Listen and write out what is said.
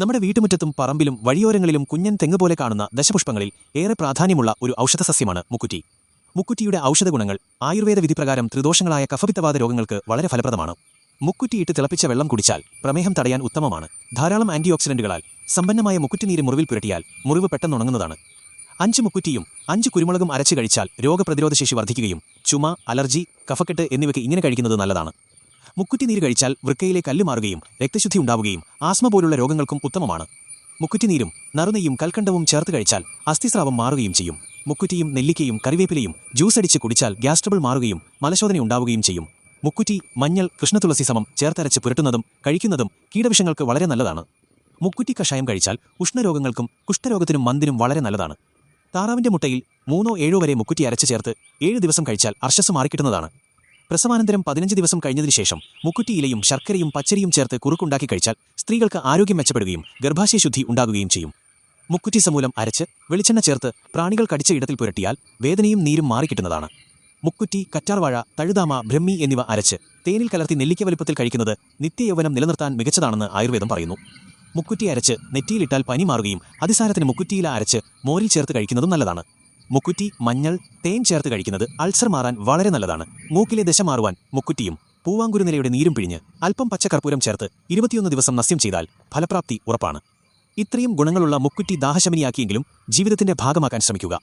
നമ്മുടെ വീട്ടുമുറ്റത്തും പറമ്പിലും വഴിയോരങ്ങളിലും കുഞ്ഞൻ തെങ്ങ് പോലെ കാണുന്ന ദശപുഷ്പങ്ങളിൽ ഏറെ പ്രാധാന്യമുള്ള ഒരു ഔഷധ സസ്യമാണ് മുക്കുറ്റി. മുക്കുറ്റിയുടെ ഔഷധ ഗുണങ്ങൾ ആയുർവേദ വിധിപ്രകാരം ത്രിദോഷങ്ങളായ കഫപിത്തവാദ രോഗങ്ങൾക്ക് വളരെ ഫലപ്രദമാണ്. മുക്കുറ്റിയിട്ട് തിളപ്പിച്ച വെള്ളം കുടിച്ചാൽ പ്രമേഹം തടയാൻ ഉത്തമമാണ്. ധാരാളം ആന്റിഓക്സിഡന്റുകളാൽ സമ്പന്നമായ മുക്കുറ്റിനീര് മുറിവിൽ പുരട്ടിയാൽ മുറിവ് പെട്ടെന്നുണങ്ങുന്നതാണ് അഞ്ച് മുക്കുറ്റിയും അഞ്ച് കുരുമുളകും അരച്ച് കഴിച്ചാൽ രോഗപ്രതിരോധശേഷി വർദ്ധിക്കുകയും ചുമ അലർജി കഫക്കെട്ട് എന്നിവയ്ക്ക് ഇങ്ങനെ കഴിക്കുന്നത് നല്ലതാണ്. മുക്കുറ്റി നീര് കഴിച്ചാൽ വൃക്കയിലെ കല്ല് മാറുകയും രക്തശുദ്ധി ഉണ്ടാവുകയും ആസ്മ പോലുള്ള രോഗങ്ങൾക്കും ഉത്തമമാണ്. മുക്കുറ്റിനീരും നറുനെയ്യും കൽക്കണ്ടവും ചേർത്ത് കഴിച്ചാൽ അസ്ഥിസ്രാവം മാറുകയും ചെയ്യും. മുക്കുറ്റിയും നെല്ലിക്കയും കറിവേപ്പിലയും ജ്യൂസ് അടിച്ച് കുടിച്ചാൽ ഗ്യാസ്ട്രബിൾ മാറുകയും മലശോധന ഉണ്ടാവുകയും ചെയ്യും. മുക്കുറ്റി മഞ്ഞൾ കൃഷ്ണതുളസി സമം ചേർത്തരച്ച് പുരട്ടുന്നതും കഴിക്കുന്നതും കീടവിഷങ്ങൾക്ക് വളരെ നല്ലതാണ്. മുക്കുറ്റി കഷായം കഴിച്ചാൽ ഉഷ്ണരോഗങ്ങൾക്കും കുഷ്ഠരോഗത്തിനും മന്ദിനും വളരെ നല്ലതാണ്. താറാവിന്റെ മുട്ടയിൽ മൂന്നോ ഏഴോ വരെ മുക്കുറ്റി അരച്ച് ചേർത്ത് ഏഴ് ദിവസം കഴിച്ചാൽ അർശസ് മാറിക്കിട്ടുന്നതാണ്. പ്രസവാനന്തരം പതിനഞ്ച് ദിവസം കഴിഞ്ഞതിനു ശേഷം മുക്കുറ്റിയിലയും ശർക്കരയും പച്ചരിയും ചേർത്ത് കുറുക്കുണ്ടാക്കി കഴിച്ചാൽ സ്ത്രീകൾക്ക് ആരോഗ്യം മെച്ചപ്പെടുകയും ഗർഭാശയ ശുദ്ധി ഉണ്ടാകുകയും ചെയ്യും. മുക്കുറ്റി സമൂലം അരച്ച് വെളിച്ചെണ്ണ ചേർത്ത് പ്രാണികൾ കടിച്ച ഇടത്തിൽ പുരട്ടിയാൽ വേദനയും നീരും മാറിക്കിട്ടുന്നതാണ്. മുക്കുറ്റി കറ്റാർവാഴ തഴുതാമ ബ്രഹ്മി എന്നിവ അരച്ച് തേനിൽ കലർത്തി നെല്ലിക്ക വലുപ്പത്തിൽ കഴിക്കുന്നത് നിത്യയൗവനം നിലനിർത്താൻ മികച്ചതാണെന്ന് ആയുർവേദം പറയുന്നു. മുക്കുറ്റി അരച്ച് നെറ്റിയിലിട്ടാൽ പനി മാറുകയും അതിസാരത്തിന് മുക്കുറ്റിയില അരച്ച് മോരിൽ ചേർത്ത് കഴിക്കുന്നതും നല്ലതാണ്. മുക്കുറ്റി മഞ്ഞൾ തേൻ ചേർത്ത് കഴിക്കുന്നത് അൾസർ മാറാൻ വളരെ നല്ലതാണ്. മൂക്കിലെ ദശ മാറുവാൻ മുക്കുറ്റിയും പൂവാങ്കുരുനിലയുടെ നീരും പിഴിഞ്ഞ് അല്പം പച്ചക്കർപ്പൂരം ചേർത്ത് ഇരുപത്തിയൊന്ന് ദിവസം നസ്യം ചെയ്താൽ ഫലപ്രാപ്തി ഉറപ്പാണ്. ഇത്രയും ഗുണങ്ങളുള്ള മുക്കുറ്റി ദാഹശമനിയാക്കിയെങ്കിലും ജീവിതത്തിന്റെ ഭാഗമാക്കാൻ ശ്രമിക്കുക.